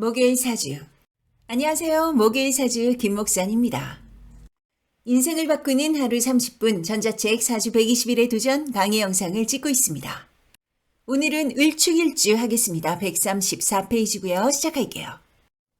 목요일 사주. 안녕하세요. 목요일 사주 김목산입니다. 인생을 바꾸는 하루 30분 전자책 사주 120일의 도전 강의 영상을 찍고 있습니다. 오늘은 을축일주 하겠습니다. 134페이지고요. 시작할게요.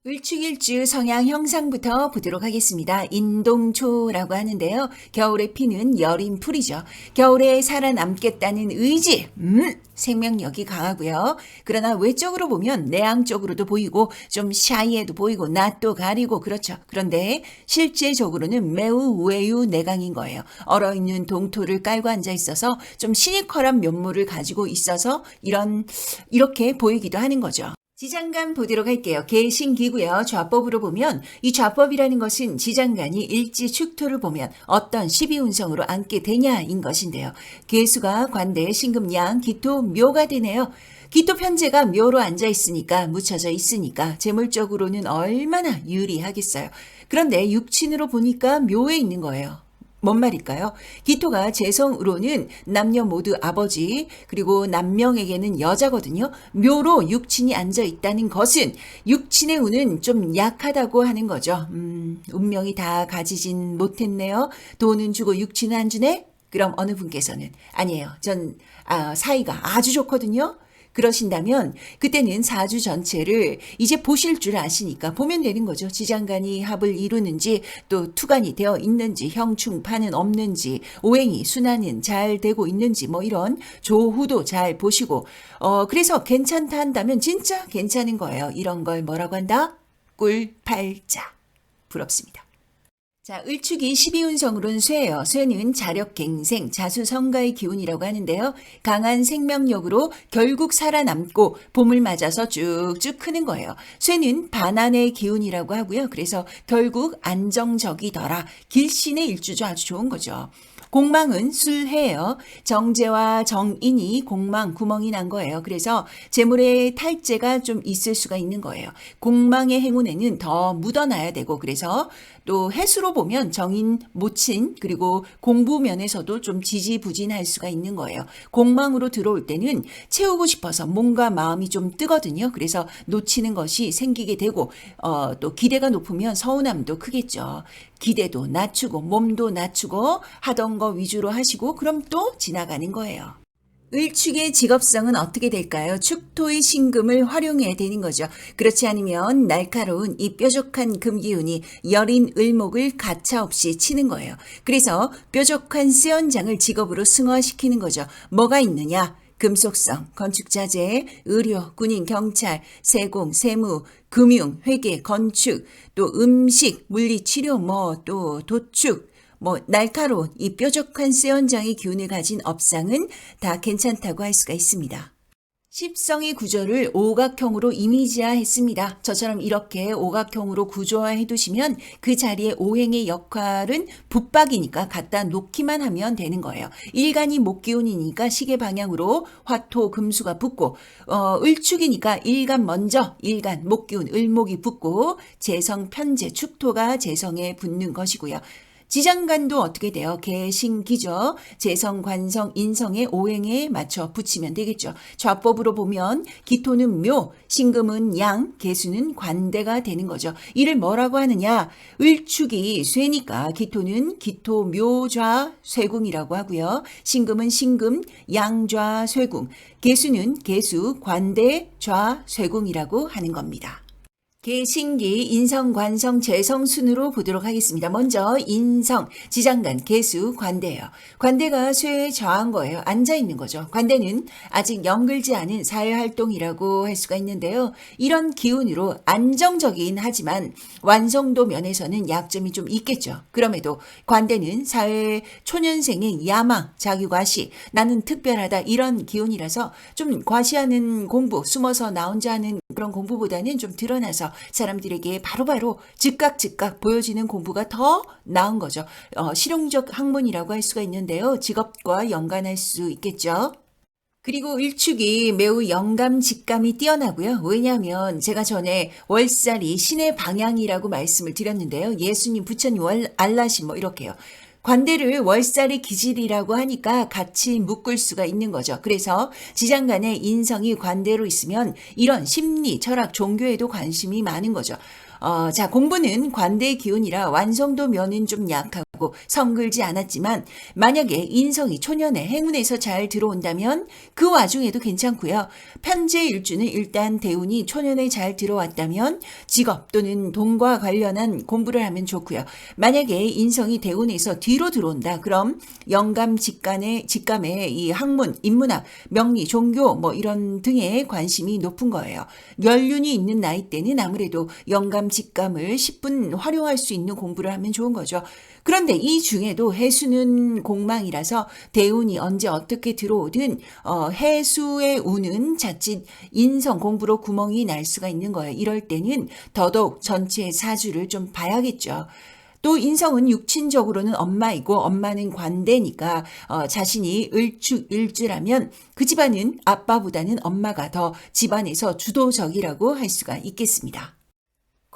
을축일주 성향 형상부터 보도록 하겠습니다. 인동초라고 하는데요. 겨울에 피는 여린 풀이죠. 겨울에 살아남겠다는 의지, 음, 생명력이 강하고요. 그러나 외적으로 보면 내향 쪽으로도 보이고 좀 샤이해도 보이고 낯도 가리고 그렇죠. 그런데 실제적으로는 매우 외유 내강인 거예요. 얼어있는 동토를 깔고 앉아 있어서 좀 시니컬한 면모를 가지고 있어서 이런 이렇게 보이기도 하는 거죠. 지장간 보도록 할게요. 개신기고요. 좌법으로 보면 이 좌법이라는 것은 지장간이 일지 축토를 보면 어떤 12운성으로 앉게 되냐인 것인데요. 개수가 관대, 신금, 양, 기토, 묘가 되네요. 기토 편제가 묘로 앉아 있으니까 묻혀져 있으니까 재물적으로는 얼마나 유리하겠어요. 그런데 육친으로 보니까 묘에 있는 거예요. 뭔 말일까요? 기토가 재성으로는 남녀 모두 아버지, 그리고 남명에게는 여자거든요. 묘로 육친이 앉아 있다는 것은 육친의 운은 좀 약하다고 하는 거죠. 음, 운명이 다 가지진 못했네요. 돈은 주고 육친은 안 주네? 그럼 어느 분께서는 아니에요. 전 아, 사이가 아주 좋거든요. 그러신다면 그때는 사주 전체를 이제 보실 줄 아시니까 보면 되는 거죠. 지장간이 합을 이루는지 또 투간이 되어 있는지 형충파는 없는지 오행이 순환은 잘 되고 있는지 뭐 이런 조후도 잘 보시고 어 그래서 괜찮다 한다면 진짜 괜찮은 거예요. 이런 걸 뭐라고 한다? 꿀팔자. 부럽습니다. 자, 을축이 12운성으로는 쇠예요. 쇠는 자력갱생, 자수성가의 기운이라고 하는데요. 강한 생명력으로 결국 살아남고 봄을 맞아서 쭉쭉 크는 거예요. 쇠는 반환의 기운이라고 하고요. 그래서 결국 안정적이더라. 길신의 일주죠. 아주 좋은 거죠. 공망은 술해예요. 정제와 정인이 공망 구멍이 난 거예요. 그래서 재물의 탈재가 좀 있을 수가 있는 거예요. 공망의 행운에는 더 묻어놔야 되고 그래서 또 해수로 보면 정인 모친 그리고 공부 면에서도 좀 지지부진할 수가 있는 거예요. 공망으로 들어올 때는 채우고 싶어서 몸과 마음이 좀 뜨거든요. 그래서 놓치는 것이 생기게 되고 어, 또 기대가 높으면 서운함도 크겠죠. 기대도 낮추고 몸도 낮추고 하던 거 위주로 하시고 그럼 또 지나가는 거예요. 을축의 직업성은 어떻게 될까요? 축토의 신금을 활용해야 되는 거죠. 그렇지 않으면 날카로운 이 뾰족한 금기운이 여린 을목을 가차없이 치는 거예요. 그래서 뾰족한 수연장을 직업으로 승화시키는 거죠. 뭐가 있느냐? 금속성, 건축자재, 의료, 군인, 경찰, 세공, 세무, 금융, 회계, 건축, 또 음식, 물리치료, 뭐 또 도축, 뭐 날카로운 이 뾰족한 세연장의 기운을 가진 업상은 다 괜찮다고 할 수가 있습니다. 십성의 구조를 오각형으로 이미지화했습니다. 저처럼 이렇게 오각형으로 구조화해 두시면 그 자리에 오행의 역할은 붙박이니까 갖다 놓기만 하면 되는 거예요. 일간이 목기운이니까 시계 방향으로 화토 금수가 붙고 어, 을축이니까 일간 먼저 일간 목기운 을목이 붙고 재성 편재 축토가 재성에 붙는 것이고요. 지장간도 어떻게 돼요? 개신기죠. 재성, 관성, 인성의 오행에 맞춰 붙이면 되겠죠. 좌법으로 보면 기토는 묘, 신금은 양, 개수는 관대가 되는 거죠. 이를 뭐라고 하느냐? 을축이 쇠니까 기토는 기토 묘 좌 쇠궁이라고 하고요. 신금은 신금 양좌 쇠궁, 개수는 개수 관대 좌 쇠궁이라고 하는 겁니다. 개신기, 인성, 관성, 재성 순으로 보도록 하겠습니다. 먼저 인성, 지장간, 개수, 관대예요. 관대가 쇠에 저한 거예요. 앉아 있는 거죠. 관대는 아직 연글지 않은 사회활동이라고 할 수가 있는데요. 이런 기운으로 안정적이긴 하지만 완성도 면에서는 약점이 좀 있겠죠. 그럼에도 관대는 사회 초년생의 야망, 자기과시, 나는 특별하다 이런 기운이라서 좀 과시하는 공부, 숨어서 나 혼자 하는 그런 공부보다는 좀 드러나서 사람들에게 바로바로 즉각 즉각 보여지는 공부가 더 나은 거죠. 어, 실용적 학문이라고 할 수가 있는데요. 직업과 연관할 수 있겠죠. 그리고 일축이 매우 영감, 직감이 뛰어나고요. 왜냐하면 제가 전에 월살이 신의 방향이라고 말씀을 드렸는데요. 예수님, 부처님, 월, 알라신 뭐 이렇게요. 관대를 월살의 기질이라고 하니까 같이 묶을 수가 있는 거죠. 그래서 지장간의 인성이 관대로 있으면 이런 심리, 철학, 종교에도 관심이 많은 거죠. 어, 자, 공부는 관대의 기운이라 완성도 면은 좀 약하고 성글지 않았지만 만약에 인성이 초년에 행운에서 잘 들어온다면 그 와중에도 괜찮고요. 편제 일주는 일단 대운이 초년에 잘 들어왔다면 직업 또는 돈과 관련한 공부를 하면 좋고요. 만약에 인성이 대운에서 뒤로 들어온다. 그럼 영감 직간의 직감의 이 학문, 인문학, 명리, 종교 뭐 이런 등에 관심이 높은 거예요. 연륜이 있는 나이 때는 아무래도 영감 직감을 10분 활용할 수 있는 공부를 하면 좋은 거죠. 그런데 이 중에도 해수는 공망이라서 대운이 언제 어떻게 들어오든 어, 해수의 운은 자칫 인성 공부로 구멍이 날 수가 있는 거예요. 이럴 때는 더더욱 전체 사주를 좀 봐야겠죠. 또 인성은 육친적으로는 엄마이고 엄마는 관대니까 어, 자신이 을축 일주라면 그 집안은 아빠보다는 엄마가 더 집안에서 주도적이라고 할 수가 있겠습니다.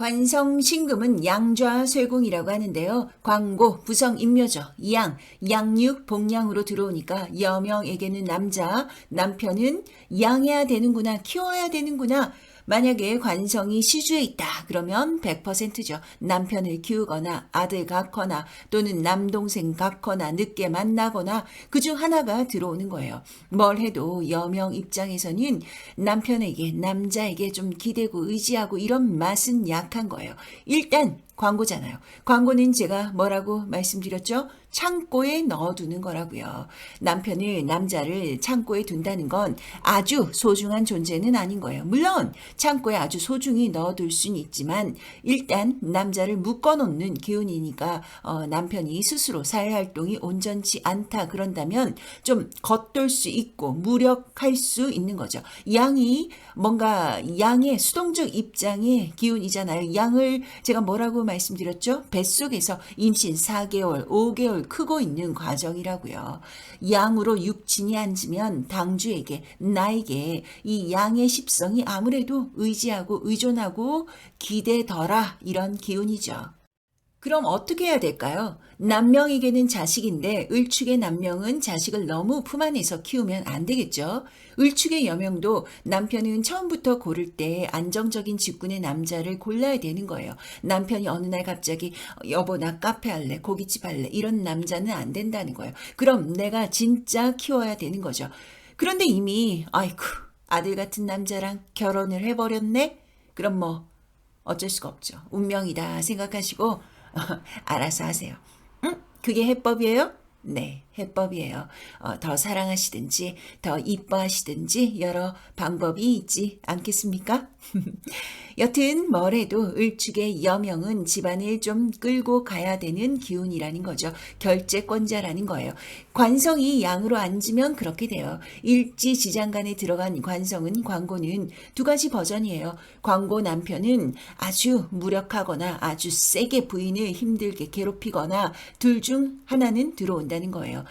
관성 신금은 양좌 쇠공이라고 하는데요. 광고, 부성, 임묘죠. 양, 양육, 복양으로 들어오니까 여명에게는 남자, 남편은 양해야 되는구나, 키워야 되는구나. 만약에 관성이 시주에 있다 그러면 100%죠. 남편을 키우거나 아들 갖거나 또는 남동생 갖거나 늦게 만나거나 그중 하나가 들어오는 거예요. 뭘 해도 여명 입장에서는 남편에게 남자에게 좀 기대고 의지하고 이런 맛은 약한 거예요. 일단 광고잖아요. 광고는 제가 뭐라고 말씀드렸죠? 창고에 넣어두는 거라고요. 남편을, 남자를 창고에 둔다는 건 아주 소중한 존재는 아닌 거예요. 물론 창고에 아주 소중히 넣어둘 수는 있지만 일단 남자를 묶어놓는 기운이니까 어, 남편이 스스로 사회 활동이 온전치 않다 그런다면 좀 겉돌 수 있고 무력할 수 있는 거죠. 양이 뭔가 양의 수동적 입장의 기운이잖아요. 양을 제가 뭐라고 말씀드렸죠? 뱃속에서 임신 4개월, 5개월 크고 있는 과정이라고요. 양으로 육친이 앉으면 당주에게 나에게 이 양의 십성이 아무래도 의지하고 의존하고 기대더라 이런 기운이죠. 그럼 어떻게 해야 될까요? 남명에게는 자식인데 을축의 남명은 자식을 너무 품 안에서 키우면 안 되겠죠. 을축의 여명도 남편은 처음부터 고를 때 안정적인 직군의 남자를 골라야 되는 거예요. 남편이 어느 날 갑자기 여보 나 카페 할래 고깃집 할래 이런 남자는 안 된다는 거예요. 그럼 내가 진짜 키워야 되는 거죠. 그런데 이미 아이쿠 아들 같은 남자랑 결혼을 해버렸네? 그럼 뭐 어쩔 수가 없죠. 운명이다 생각하시고 알아서 하세요. 응? 그게 해법이에요? 네, 해법이에요. 어, 더 사랑하시든지, 더 이뻐하시든지, 여러 방법이 있지 않겠습니까? 여튼, 뭐래도 을축의 여명은 집안을 좀 끌고 가야 되는 기운이라는 거죠. 결재권자라는 거예요. 관성이 양으로 앉으면 그렇게 돼요. 일지 지장간에 들어간 관성은 광고는 두 가지 버전이에요. 광고 남편은 아주 무력하거나 아주 세게 부인을 힘들게 괴롭히거나 둘 중 하나는 들어온다는 거예요.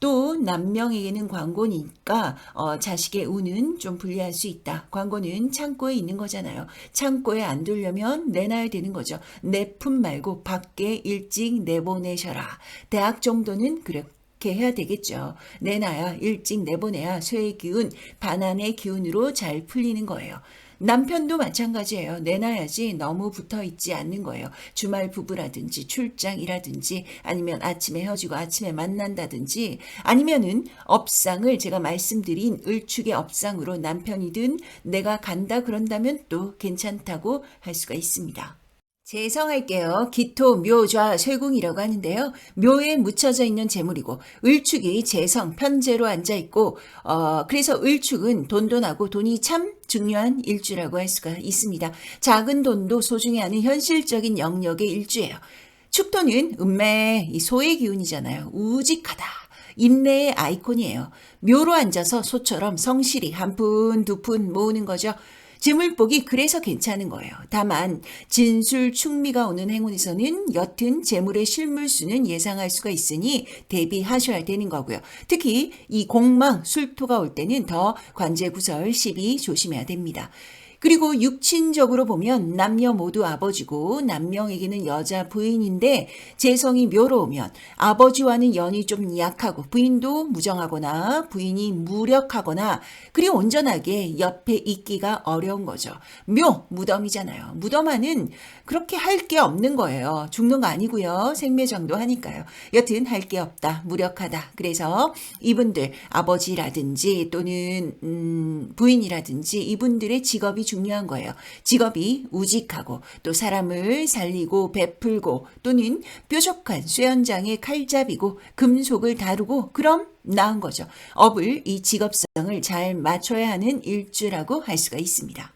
또 남명에게는 광고니까 어, 자식의 운은 좀 불리할 수 있다. 광고는 창고에 있는 거잖아요. 창고에 안 두려면 내놔야 되는 거죠. 내 품 말고 밖에 일찍 내보내셔라. 대학 정도는 그렇게 해야 되겠죠. 내놔야 일찍 내보내야 쇠의 기운, 반환의 기운으로 잘 풀리는 거예요. 남편도 마찬가지예요. 내놔야지 너무 붙어 있지 않는 거예요. 주말 부부라든지 출장이라든지 아니면 아침에 헤어지고 아침에 만난다든지 아니면은 업상을 제가 말씀드린 을축의 업상으로 남편이든 내가 간다 그런다면 또 괜찮다고 할 수가 있습니다. 재성할게요. 기토, 묘, 좌, 쇠궁이라고 하는데요. 묘에 묻혀져 있는 재물이고 을축이 재성, 편재로 앉아 있고 어 그래서 을축은 돈돈하고 돈이 참 중요한 일주라고 할 수가 있습니다. 작은 돈도 소중히 하는 현실적인 영역의 일주예요. 축토는 음매, 이 소의 기운이잖아요. 우직하다. 인내의 아이콘이에요. 묘로 앉아서 소처럼 성실히 한 푼, 두 푼 모으는 거죠. 재물복이 그래서 괜찮은 거예요. 다만 진술 충미가 오는 행운에서는 옅은 재물의 실물수는 예상할 수가 있으니 대비하셔야 되는 거고요. 특히 이 공망, 술토가 올 때는 더 관제구설 시비 조심해야 됩니다. 그리고 육친적으로 보면 남녀 모두 아버지고 남명에게는 여자 부인인데 재성이 묘로우면 아버지와는 연이 좀 약하고 부인도 무정하거나 부인이 무력하거나 그리 온전하게 옆에 있기가 어려운 거죠. 묘 무덤이잖아요. 무덤화는 그렇게 할 게 없는 거예요. 죽는 거 아니고요. 생매장도 하니까요. 여튼 할 게 없다. 무력하다. 그래서 이분들 아버지라든지 또는 음, 부인이라든지 이분들의 직업이 중요한 거예요. 직업이 우직하고 또 사람을 살리고 베풀고 또는 뾰족한 쇠연장의 칼잡이고 금속을 다루고 그럼 나은 거죠. 업을 이 직업성을 잘 맞춰야 하는 일주라고 할 수가 있습니다.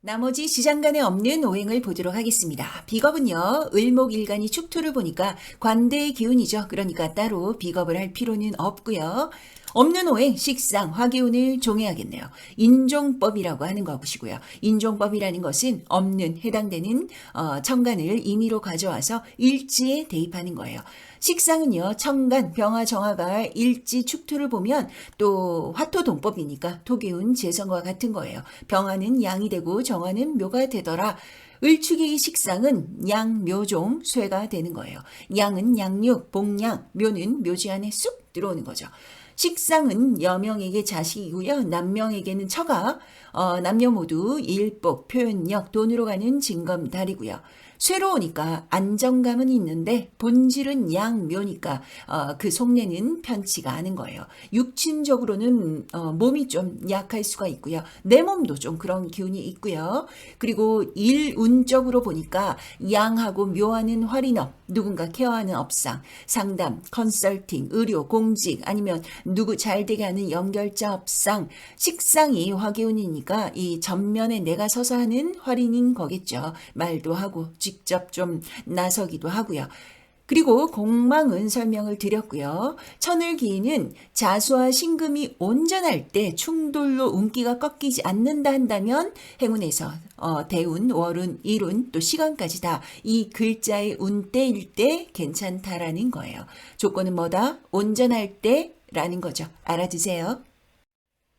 나머지 시장간에 없는 오행을 보도록 하겠습니다. 비겁은요, 을목일간이 축토를 보니까 관대의 기운이죠. 그러니까 따로 비겁을 할 필요는 없고요. 없는 오행, 식상, 화기운을 종해야겠네요. 인종법이라고 하는 것이고요. 인종법이라는 것은 없는, 해당되는 어, 청간을 임의로 가져와서 일지에 대입하는 거예요. 식상은요, 청간, 병화, 정화가 일지 축토를 보면 또 화토 동법이니까 토기운 재성과 같은 거예요. 병화는 양이 되고 정화는 묘가 되더라. 을축의 이 식상은 양, 묘종, 쇠가 되는 거예요. 양은 양육, 복양, 묘는 묘지 안에 쑥 들어오는 거죠. 식상은 여명에게 자식이고요. 남명에게는 처가, 어, 남녀 모두 일복, 표현력, 돈으로 가는 징검다리고요. 쇠로 오니까 안정감은 있는데 본질은 양묘니까 어, 그 속내는 편치가 않은 거예요. 육친적으로는 어, 몸이 좀 약할 수가 있고요. 내 몸도 좀 그런 기운이 있고요. 그리고 일운적으로 보니까 양하고 묘하는 활인업, 누군가 케어하는 업상, 상담, 컨설팅, 의료, 공직 아니면 누구 잘 되게 하는 연결자 업상, 식상이 화기운이니까 이 전면에 내가 서서 하는 활인인 거겠죠. 말도 하고 직접 좀 나서기도 하고요. 그리고 공망은 설명을 드렸고요. 천을기인은 자수와 신금이 온전할 때 충돌로 운기가 꺾이지 않는다 한다면 행운에서 어, 대운, 월운, 일운, 또 시간까지 다 이 글자의 운때일 때 괜찮다라는 거예요. 조건은 뭐다? 온전할 때라는 거죠. 알아두세요.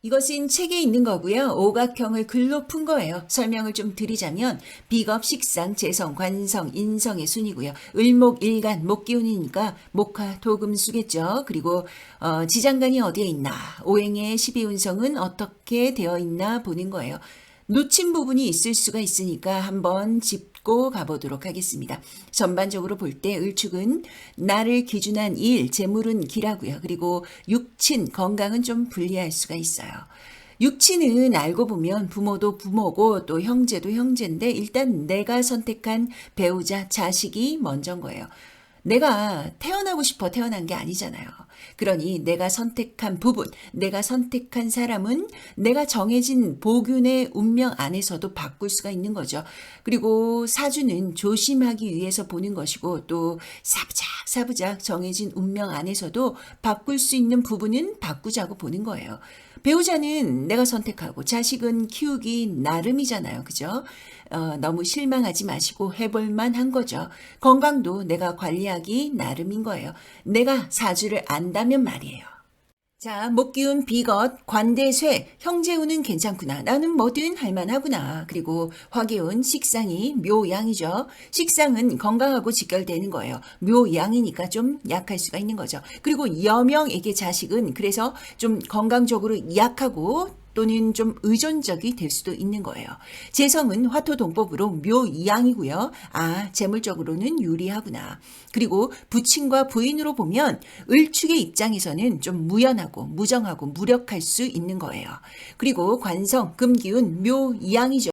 이것은 책에 있는 거고요. 오각형을 글로 푼 거예요. 설명을 좀 드리자면 비겁, 식상, 재성, 관성, 인성의 순이고요. 을목, 일간, 목기운이니까 목화, 토금수겠죠. 그리고 어, 지장간이 어디에 있나, 오행의 12운성은 어떻게 되어 있나 보는 거예요. 놓친 부분이 있을 수가 있으니까 한번 짚고 가보도록 하겠습니다. 전반적으로 볼 때 을축은 나를 기준한 일, 재물은 기라고요. 그리고 육친, 건강은 좀 불리할 수가 있어요. 육친은 알고 보면 부모도 부모고 또 형제도 형제인데 일단 내가 선택한 배우자, 자식이 먼저인 거예요. 내가 태어나고 싶어 태어난 게 아니잖아요. 그러니 내가 선택한 부분, 내가 선택한 사람은 내가 정해진 보균의 운명 안에서도 바꿀 수가 있는 거죠. 그리고 사주는 조심하기 위해서 보는 것이고 또 사부작 사부작 정해진 운명 안에서도 바꿀 수 있는 부분은 바꾸자고 보는 거예요. 배우자는 내가 선택하고 자식은 키우기 나름이잖아요. 그죠? 어, 너무 실망하지 마시고 해볼만 한 거죠. 건강도 내가 관리하기 나름인 거예요. 내가 사주를 안다면 말이에요. 자, 목 기운 비것, 관대쇠, 형제운은 괜찮구나. 나는 뭐든 할만하구나. 그리고 화기운, 식상이 묘양이죠. 식상은 건강하고 직결되는 거예요. 묘양이니까 좀 약할 수가 있는 거죠. 그리고 여명에게 자식은 그래서 좀 건강적으로 약하고 또는 좀 의존적이 될 수도 있는 거예요. 재성은 화토 동법으로 묘양이고요. 아, 재물적으로는 유리하구나. 그리고 부친과 부인으로 보면 을축의 입장에서는 좀 무연하고 무정하고 무력할 수 있는 거예요. 그리고 관성, 금기운, 묘양이죠.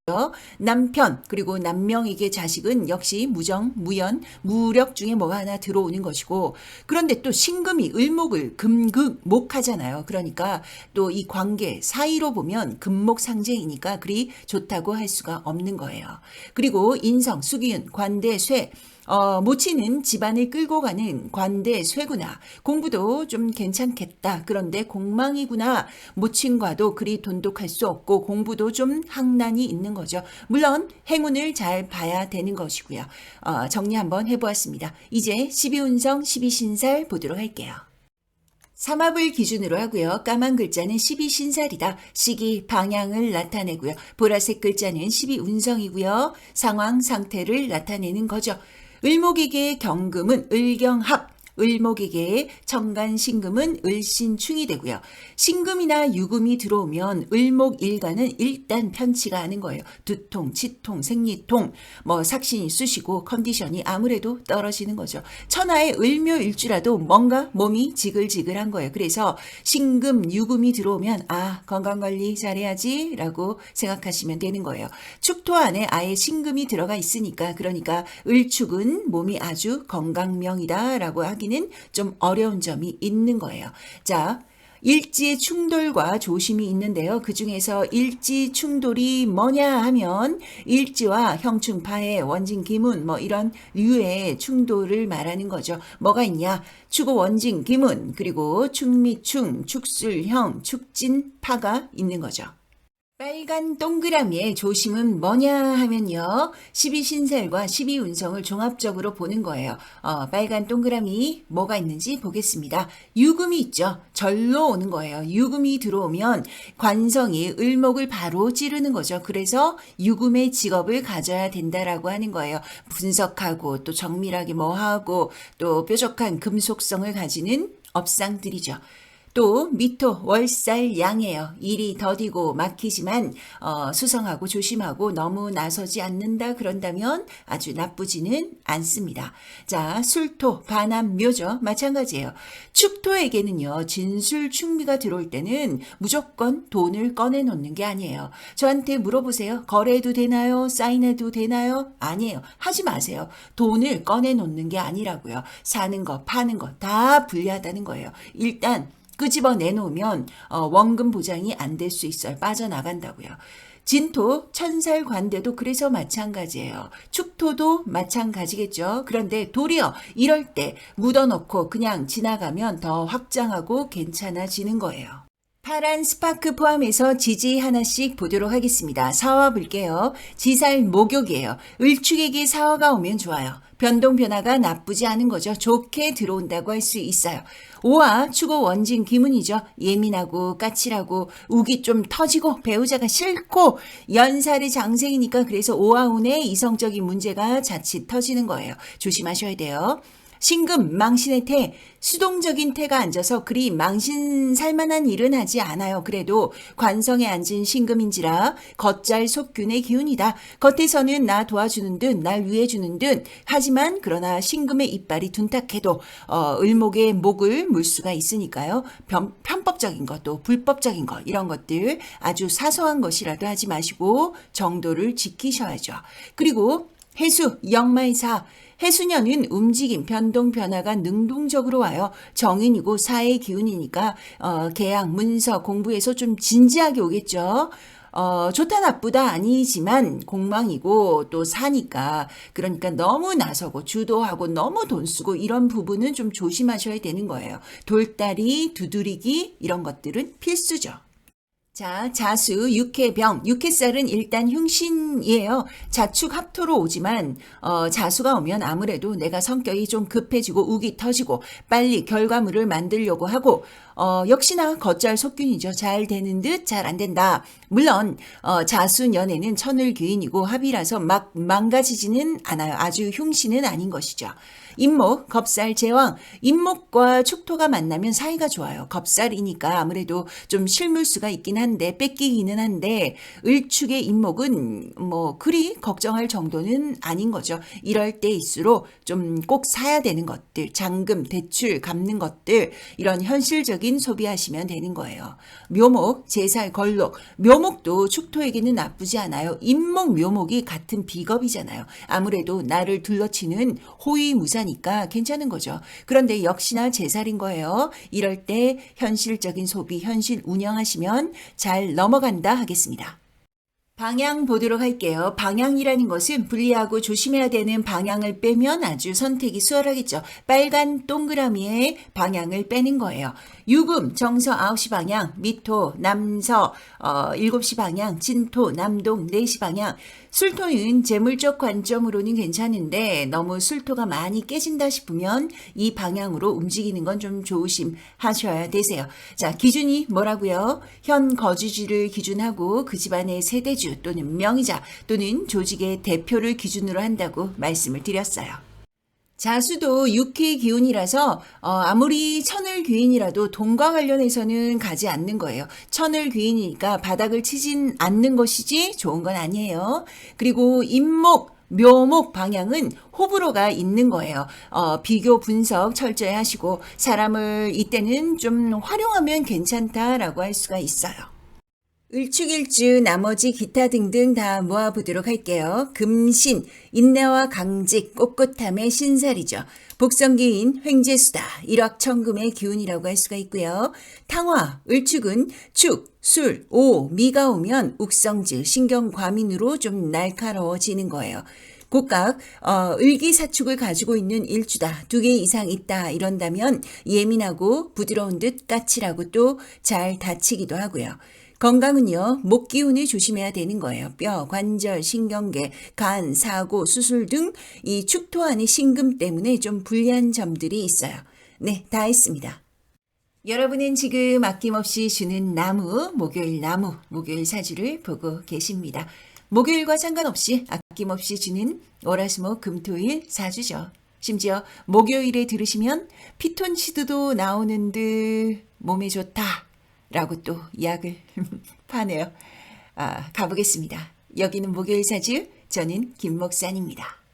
남편 그리고 남명에게 자식은 역시 무정, 무연, 무력 중에 뭐가 하나 들어오는 것이고 그런데 또 신금이 을목을 금극 목하잖아요. 그러니까 또 이 관계 사이로 보면 금목 상제이니까 그리 좋다고 할 수가 없는 거예요. 그리고 인성, 수기운, 관대, 쇠 어, 모치는 집안을 끌고 가는 관대 쇠구나. 공부도 좀 괜찮겠다. 그런데 공망이구나. 모친과도 그리 돈독할 수 없고 공부도 좀 항난이 있는 거죠. 물론 행운을 잘 봐야 되는 것이고요. 어, 정리 한번 해보았습니다. 이제 12운성 12신살 보도록 할게요. 삼합을 기준으로 하고요. 까만 글자는 12 신살이다. 시기, 방향을 나타내고요. 보라색 글자는 12 운성이고요. 상황, 상태를 나타내는 거죠. 을목에게 경금은 을경합, 을목에게 청간 신금은 을신충이 되고요. 신금이나 유금이 들어오면 을목 일간은 일단 편치가 않은 거예요. 두통, 치통, 생리통, 뭐 삭신이 쑤시고 컨디션이 아무래도 떨어지는 거죠. 천하의 을묘일주라도 뭔가 몸이 지글지글한 거예요. 그래서 신금, 유금이 들어오면 아 건강관리 잘해야지 라고 생각하시면 되는 거예요. 축토 안에 아예 신금이 들어가 있으니까 그러니까 을축은 몸이 아주 건강명이다 라고 하기 하기는 좀 어려운 점이 있는 거예요. 자, 일지의 충돌과 조심이 있는데요. 그 중에서 일지 충돌이 뭐냐 하면 일지와 형충파의 원진 기문 뭐 이런 류의 충돌을 말하는 거죠. 뭐가 있냐? 추고 원진 기문 그리고 충미충 축술형 축진 파가 있는 거죠. 빨간 동그라미의 조심은 뭐냐 하면요. 12신살과 12운성을 종합적으로 보는 거예요. 어, 빨간 동그라미 뭐가 있는지 보겠습니다. 유금이 있죠. 절로 오는 거예요. 유금이 들어오면 관성이 을목을 바로 찌르는 거죠. 그래서 유금의 직업을 가져야 된다라고 하는 거예요. 분석하고 또 정밀하게 뭐 하고 또 뾰족한 금속성을 가지는 업상들이죠. 또 미토, 월살, 양해요. 일이 더디고 막히지만 어, 수성하고 조심하고 너무 나서지 않는다 그런다면 아주 나쁘지는 않습니다. 자, 술토, 반암, 묘죠. 마찬가지예요. 축토에게는요. 진술 충미가 들어올 때는 무조건 돈을 꺼내 놓는 게 아니에요. 저한테 물어보세요. 거래해도 되나요? 사인해도 되나요? 아니에요. 하지 마세요. 돈을 꺼내 놓는 게 아니라고요. 사는 거, 파는 거 다 불리하다는 거예요. 일단 끄집어 내놓으면 어, 원금 보장이 안 될 수 있어요. 빠져나간다고요. 진토, 천살 관대도 그래서 마찬가지예요. 축토도 마찬가지겠죠. 그런데 도리어 이럴 때 묻어놓고 그냥 지나가면 더 확장하고 괜찮아지는 거예요. 파란 스파크 포함해서 지지 하나씩 보도록 하겠습니다. 사화 볼게요. 지살 목욕이에요. 을축에게 사화가 오면 좋아요. 변동 변화가 나쁘지 않은 거죠. 좋게 들어온다고 할 수 있어요. 오와 추고 원진 기문이죠. 예민하고 까칠하고 우기 좀 터지고 배우자가 싫고 연살의 장생이니까 그래서 오와 운의 이성적인 문제가 자칫 터지는 거예요. 조심하셔야 돼요. 신금, 망신의 태, 수동적인 태가 앉아서 그리 망신 살만한 일은 하지 않아요. 그래도 관성에 앉은 신금인지라 겉잘 속균의 기운이다. 겉에서는 나 도와주는 듯, 날 위해주는 듯. 하지만 그러나 신금의 이빨이 둔탁해도 어, 을목의 목을 물 수가 있으니까요. 편, 편법적인 것, 또 불법적인 것 이런 것들 아주 사소한 것이라도 하지 마시고 정도를 지키셔야죠. 그리고 해수, 영마이사 해수년은 움직임, 변동, 변화가 능동적으로 와요. 정인이고 사의 기운이니까 어, 계약, 문서, 공부에서 좀 진지하게 오겠죠. 어, 좋다 나쁘다 아니지만 공망이고 또 사니까 그러니까 너무 나서고 주도하고 너무 돈 쓰고 이런 부분은 좀 조심하셔야 되는 거예요. 돌다리, 두드리기 이런 것들은 필수죠. 자, 자수, 육해병. 육해살은 일단 흉신이에요. 자축 합토로 오지만, 어, 자수가 오면 아무래도 내가 성격이 좀 급해지고 우기 터지고 빨리 결과물을 만들려고 하고, 어, 역시나 겉잘 속균이죠. 잘 되는 듯 잘 안 된다. 물론, 어, 자수 년에는 천을 귀인이고 합이라서 막 망가지지는 않아요. 아주 흉신은 아닌 것이죠. 임목, 겁살, 제왕. 임목과 축토가 만나면 사이가 좋아요. 겁살이니까 아무래도 좀 실물수가 있긴 한데 뺏기기는 한데 을축의 임목은 뭐 그리 걱정할 정도는 아닌 거죠. 이럴 때일수록 좀 꼭 사야 되는 것들, 잔금, 대출 갚는 것들 이런 현실적인 소비하시면 되는 거예요. 묘목, 제살, 걸록. 묘목도 축토에게는 나쁘지 않아요. 임목, 묘목이 같은 비겁이잖아요. 아무래도 나를 둘러치는 호위무산 하니까 괜찮은 거죠. 그런데 역시나 제살인 거예요. 이럴 때 현실적인 소비, 현실 운영하시면 잘 넘어간다 하겠습니다. 방향 보도록 할게요. 방향이라는 것은 분리하고 조심해야 되는 방향을 빼면 아주 선택이 수월하겠죠. 빨간 동그라미의 방향을 빼는 거예요. 유금, 정서 9시 방향, 미토, 남서, 어, 7시 방향, 진토, 남동 4시 방향. 술토는 재물적 관점으로는 괜찮은데 너무 술토가 많이 깨진다 싶으면 이 방향으로 움직이는 건 좀 조심하셔야 되세요. 자, 기준이 뭐라고요? 현 거주지를 기준하고 그 집안의 세대주 또는 명의자 또는 조직의 대표를 기준으로 한다고 말씀을 드렸어요. 자수도 육희 기운이라서 어, 아무리 천을 귀인이라도 돈과 관련해서는 가지 않는 거예요. 천을 귀인이니까 바닥을 치진 않는 것이지 좋은 건 아니에요. 그리고 임목 묘목 방향은 호불호가 있는 거예요. 어, 비교 분석 철저히 하시고 사람을 이때는 좀 활용하면 괜찮다라고 할 수가 있어요. 을축일주 나머지 기타 등등 다 모아보도록 할게요. 금신, 인내와 강직, 꼿꼿함의 신살이죠. 복성기인, 횡재수다, 일확천금의 기운이라고 할 수가 있고요. 탕화, 을축은 축, 술, 오, 미가 오면 욱성질, 신경과민으로 좀 날카로워지는 거예요. 곡각, 어, 을기사축을 가지고 있는 일주다. 두 개 이상 있다. 이런다면 예민하고 부드러운 듯 까칠하고 또 잘 다치기도 하고요. 건강은요, 목 기운을 조심해야 되는 거예요. 뼈, 관절, 신경계, 간, 사고, 수술 등 이 축토 안의 신금 때문에 좀 불리한 점들이 있어요. 네, 다 했습니다. 여러분은 지금 아낌없이 주는 나무, 목요일 나무, 목요일 사주를 보고 계십니다. 목요일과 상관없이 아낌없이 주는 월화수목 금토일 사주죠. 심지어 목요일에 들으시면 피톤치드도 나오는 듯 몸에 좋다. 라고 또 약을 파네요. 아, 가보겠습니다. 여기는 목요일 사주, 저는 김목산입니다.